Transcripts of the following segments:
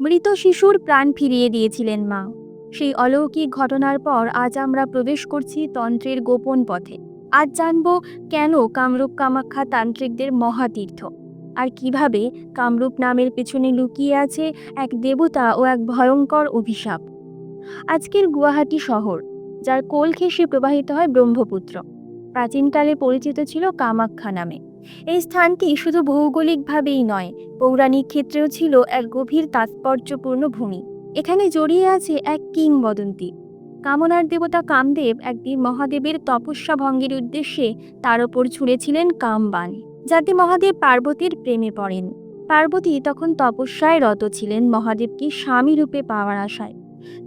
মৃত শিশুর প্রাণ ফিরিয়ে দিয়েছিলেন মা। সেই অলৌকিক ঘটনার পর আজ আমরা প্রবেশ করছি তন্ত্রের গোপন পথে। আজ জানব কেন কামরূপ কামাখ্যা তান্ত্রিকদের মহাতীর্থ। আর কীভাবে কামরূপ নামের পেছনে লুকিয়ে আছে এক দেবতা ও এক ভয়ঙ্কর অভিশাপ। আজকের গুয়াহাটি শহর, যার কোল ঘেঁষে প্রবাহিত হয় ব্রহ্মপুত্র। প্রাচীনকালে পরিচিত ছিল কামাখ্যা নামে। এই স্থানটি শুধু ভৌগোলিকভাবেই নয়, পৌরাণিক ক্ষেত্রেও ছিল এক গভীর তাৎপর্যপূর্ণ ভূমি। এখানে জড়িয়ে আছে এক কিংবদন্তি। কামনার দেবতা কামদেব একদিন মহাদেবের তপস্যা ভঙ্গের উদ্দেশ্যে তার ওপর ছুঁড়েছিলেন কামবান, যাতে মহাদেব পার্বতীর প্রেমে পড়েন। পার্বতী তখন তপস্যায় রত ছিলেন মহাদেবকে স্বামী রূপে পাওয়ার আশায়।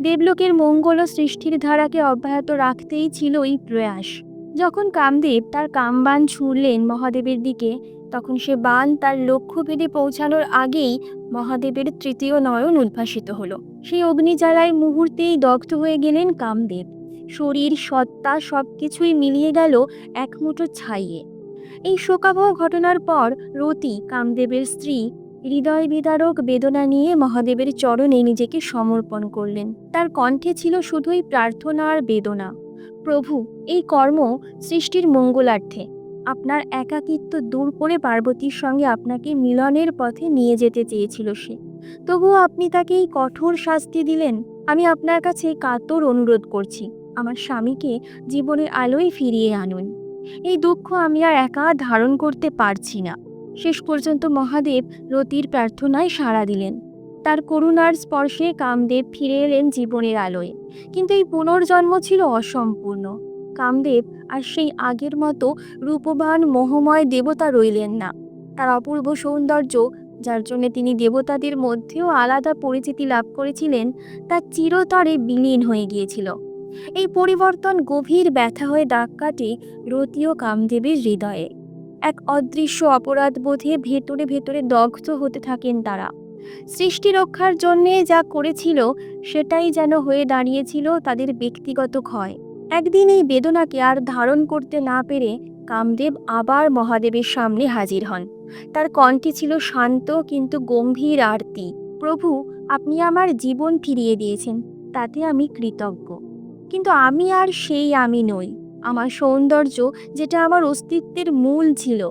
দেবলোকের মঙ্গল ও সৃষ্টির ধারাকে অব্যাহত রাখতেই ছিল এই প্রয়াস। যখন কামদেব তার কামবান ছুঁড়লেন মহাদেবের দিকে, তখন সে বান তার লক্ষ্য লক্ষ্যভেদে পৌঁছানোর আগেই মহাদেবের তৃতীয় নয়ন উদ্ভাসিত হলো। সেই অগ্নিজ্বালায় মুহূর্তেই দগ্ধ হয়ে গেলেন কামদেব। শরীর, সত্তা সব কিছুই মিলিয়ে গেল এক মুঠো ছাইয়ে। এই শোকাবহ ঘটনার পর রতি, কামদেবের স্ত্রী, হৃদয় বিদারক বেদনা নিয়ে মহাদেবের চরণে নিজেকে সমর্পণ করলেন। তার কণ্ঠে ছিল শুধুই প্রার্থনা আর বেদনা। প্রভু, এই কর্ম সৃষ্টির মঙ্গলার্থে। আপনার একাকিত্ব দূর করে পার্বতীর সঙ্গে আপনাকে মিলনের পথে নিয়ে যেতে চেয়েছিল সে। তবুও আপনি তাকে এই কঠোর শাস্তি দিলেন। আমি আপনার কাছে কাতর অনুরোধ করছি, আমার স্বামীকে জীবনের আলোয় ফিরিয়ে আনুন। এই দুঃখ আমি আর একা ধারণ করতে পারছি না। শেষ পর্যন্ত মহাদেব রতির প্রার্থনায় সাড়া দিলেন। তার করুণার স্পর্শে কামদেব ফিরে এলেন জীবনের আলোয়। কিন্তু এই পুনর্জন্ম ছিল অসম্পূর্ণ। কামদেব আর সেই আগের মতো রূপবান মোহময় দেবতা রইলেন না। তার অপূর্ব সৌন্দর্য, যার জন্য তিনি দেবতাদের মধ্যেও আলাদা পরিচিতি লাভ করেছিলেন, তা চিরতরে বিলীন হয়ে গিয়েছিল। এই পরিবর্তন গভীর ব্যথা হয়ে দাগ কাটে রতীয় কামদেবের হৃদয়ে। এক অদৃশ্য অপরাধ বোধে ভেতরে ভেতরে দগ্ধ হতে থাকেন তারা। সৃষ্টি রক্ষার জন্যে যা করেছিল, সেটাই যেন হয়ে দাঁড়িয়েছিল তাদের ব্যক্তিগত ক্ষয়। একদিন এই বেদনাকে আর ধারণ করতে না পেরে কামদেব আবার মহাদেবের সামনে হাজির হন। তার কণ্ঠে ছিল শান্ত কিন্তু গম্ভীর আরতি। প্রভু, আপনি আমার জীবন ফিরিয়ে দিয়েছেন, তাতে আমি কৃতজ্ঞ। কিন্তু আমি আর সেই আমি নই। আমার সৌন্দর্য, যেটা আমার অস্তিত্বের মূল ছিল,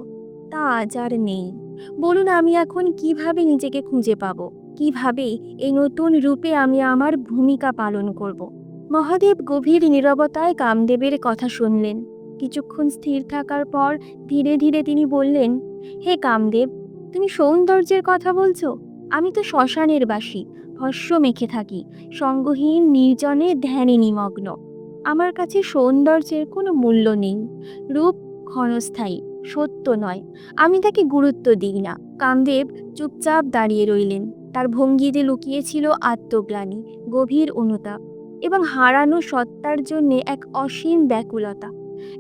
তা আজ আর নেই। বলুন, আমি এখন কীভাবে নিজেকে খুঁজে পাব? কীভাবে এই নতুন রূপে আমি আমার ভূমিকা পালন করব? মহাদেব গভীর নীরবতায় কামদেবের কথা শুনলেন। কিছুক্ষণ স্থির থাকার পর ধীরে ধীরে তিনি বললেন, হে কামদেব, তুমি সৌন্দর্যের কথা বলছো? আমি তো শ্মশানের বাসী ভস্য মেখে থাকি, সঙ্গহীন, নির্জনে, ধ্যানে নিমগ্ন। আমার কাছে সৌন্দর্যের কোনো মূল্য নেই। রূপ ক্ষণস্থায়ী। সত্য নয়। আমি তাকে গুরুত্ব দিই না। কামদেব চুপচাপ দাঁড়িয়ে রইলেন। তার ভঙ্গিতে লুকিয়েছিল আত্মগ্লানি, গভীর অনুতাপ এবং হারানো সত্তার জন্য এক অসীম ব্যাকুলতা।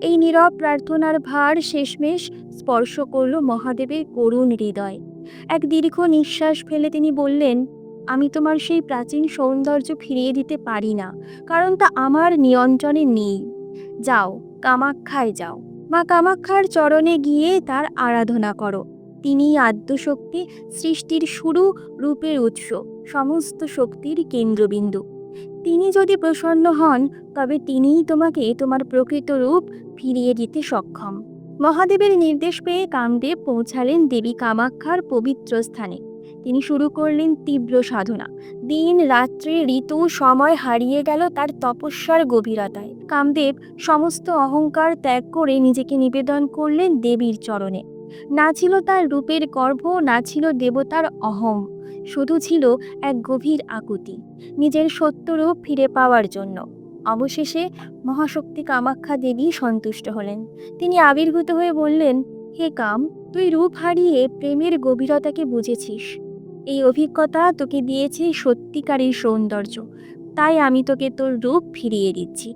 এই নীরব প্রার্থনার ভার শেষমেশ স্পর্শ করল মহাদেবের করুণ হৃদয়। এক দীর্ঘ নিঃশ্বাস ফেলে তিনি বললেন, আমি তোমার সেই প্রাচীন সৌন্দর্য ফিরিয়ে দিতে পারি না, কারণ তা আমার নিয়ন্ত্রণে নেই। যাও কামাখ্যায় যাও। মা কামাখ্যার চরণে গিয়ে তার আরাধনা করো। তিনি আদ্যশক্তি, সৃষ্টির শুরু, রূপের উৎস, সমস্ত শক্তির কেন্দ্রবিন্দু। তিনি যদি প্রসন্ন হন, তবে তিনিই তোমাকে তোমার প্রকৃত রূপ ফিরিয়ে দিতে সক্ষম। মহাদেবের নির্দেশ পেয়ে কামদেব পৌঁছালেন দেবী কামাখ্যার পবিত্র স্থানে। তিনি শুরু করলেন তীব্র সাধনা। দিন, রাত্রি, ঋতু, সময় হারিয়ে গেল তার তপস্যার গভীরতায়। কামদেব সমস্ত অহংকার ত্যাগ করে নিজেকে নিবেদন করলেন দেবীর চরণে। না ছিল তার রূপের গর্ভ, না ছিল দেবতার অহং, শুধু ছিল এক গভীর আকুতি, নিজের সত্য রূপ ফিরে পাওয়ার জন্য। অবশেষে মহাশক্তি কামাখ্যা দেবী সন্তুষ্ট হলেন। তিনি আবির্ভূত হয়ে বললেন হে কাম, তুই রূপ হারিয়ে প্রেমের গভীরতাকে বুঝেছিস। এই অভিজ্ঞতা তোকে দিয়েছে সত্যিকারের সৌন্দর্য। তাই আমি তোকে তোর রূপ ফিরিয়ে দিচ্ছি।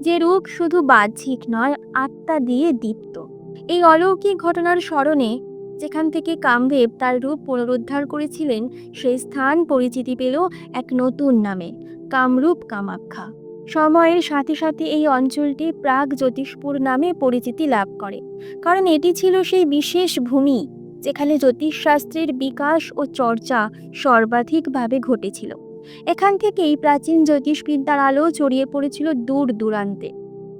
যে রূপ শুধু বাহ্যিক নয়, আত্মা দিয়ে দীপ্ত। এই অলৌকিক ঘটনার স্মরণে যেখান থেকে কামদেব তার রূপ পুনরুদ্ধার করেছিলেন, সেই স্থান পরিচিতি পেল এক নতুন নামে, কামরূপ কামাখ্যা। সময়ের সাথে সাথে এই অঞ্চলটি প্রাগ জ্যোতিষপুর নামে পরিচিতি লাভ করে। কারণ এটি ছিল সেই বিশেষ ভূমি যেখানে জ্যোতিষশাস্ত্রের বিকাশ ও চর্চা সর্বাধিকভাবে ঘটেছিল। এখান থেকেই প্রাচীন জ্যোতিষবিদ্যার আলো ছড়িয়ে পড়েছিল দূর দূরান্তে।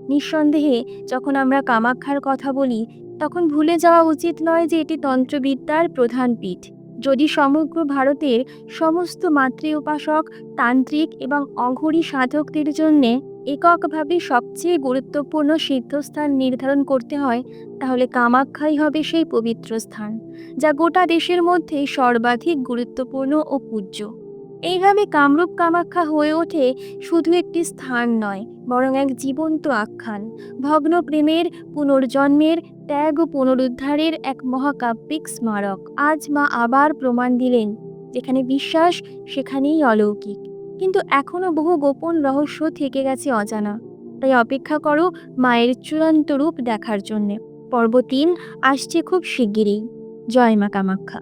নিঃসন্দেহে যখন আমরা কামাখ্যার কথা বলি, তখন ভুলে যাওয়া উচিত নয় যে এটি তন্ত্রবিদ্যার প্রধান পীঠ। যদি সমগ্র ভারতের সমস্ত মাতৃ উপাসক তান্ত্রিক এবং অঘরী সাধকদের জন্যে এককভাবে সবচেয়ে গুরুত্বপূর্ণ সিদ্ধস্থান নির্ধারণ করতে হয়, তাহলে কামাখ্যাই হবে সেই পবিত্র স্থান, যা গোটা দেশের মধ্যে সর্বাধিক গুরুত্বপূর্ণ ও পূজ্য। এইভাবে কামরূপ কামাখ্যা হয়ে ওঠে শুধু একটি স্থান নয় বরং এক জীবন্ত আখ্যান। ভগ্ন প্রেমের পুনর্জন্মের, ত্যাগ ও পুনরুদ্ধারের এক মহাকাব্যিক স্মারক। আজ মা আবার প্রমাণ দিলেন, যেখানে বিশ্বাস, সেখানেই অলৌকিক। কিন্তু এখনও বহু গোপন রহস্য থেকে গেছে অজানা। তাই অপেক্ষা করো মায়ের চূড়ান্ত রূপ দেখার জন্যে। পর্ব তিন আসছে খুব শিগগিরই। জয় মা কামাখ্যা।